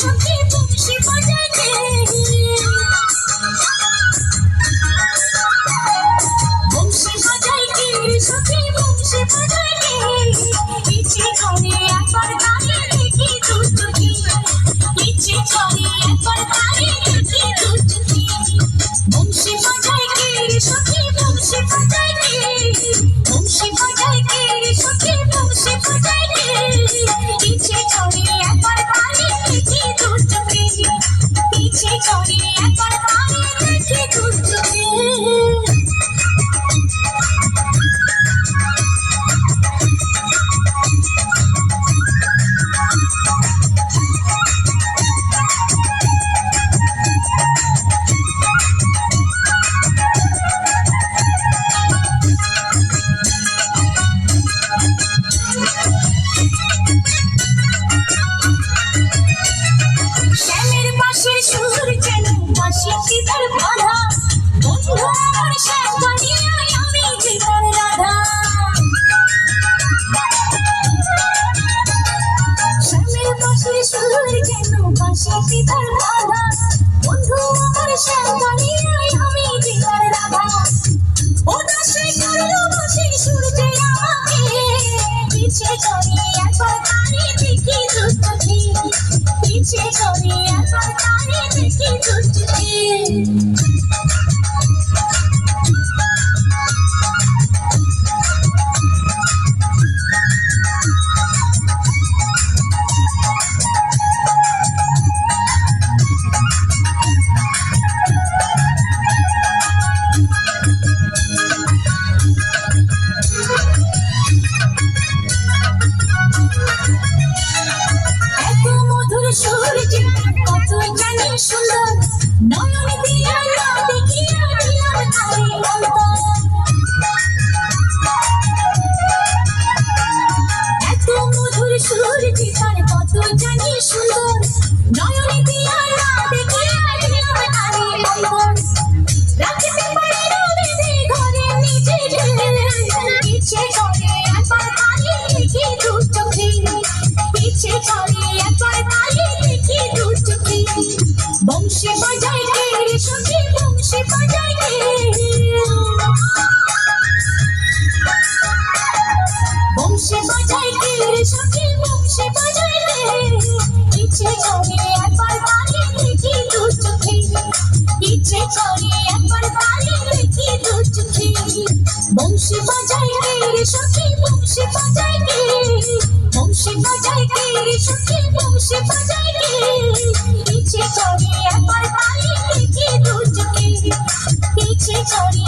上天 ইচ্ছে করে একবার দাঁড়িয়ে দেখি দূর চোখে পাশে পিতার বাধা। বন্ধু, আমার শ্যাম বানিয়ায় আমি জীবন রাধা শ্যামের পাশের সুর যেন পাশে পিতার বাধা? বন্ধু, আমার শ্যাম বানিয়ায় আমি জীবন রাধা ও দাসে করল বসে সূর্যে আমাকে। পিছে করে একবার তারে দেখি দুষ্টকে পিছে করে সুন্দর। নয়ন দিয়া দেখিয়া দিলাম তারে অন্তর। বংশে বাজাই রে, সখী বংশে বাজাই রে। ইচ্ছে করে একবার তারে দেখি দু চোখে। ইচ্ছে করে একবার তারে দেখি দু চোখে। বংশে বাজাই রে, সখী বংশে বাজাই রে। বংশে বাজাই রে, সখী বংশে বাজাই রে। ইচ্ছে করে একবার তারে দেখি দু চোখে। ইচ্ছে করে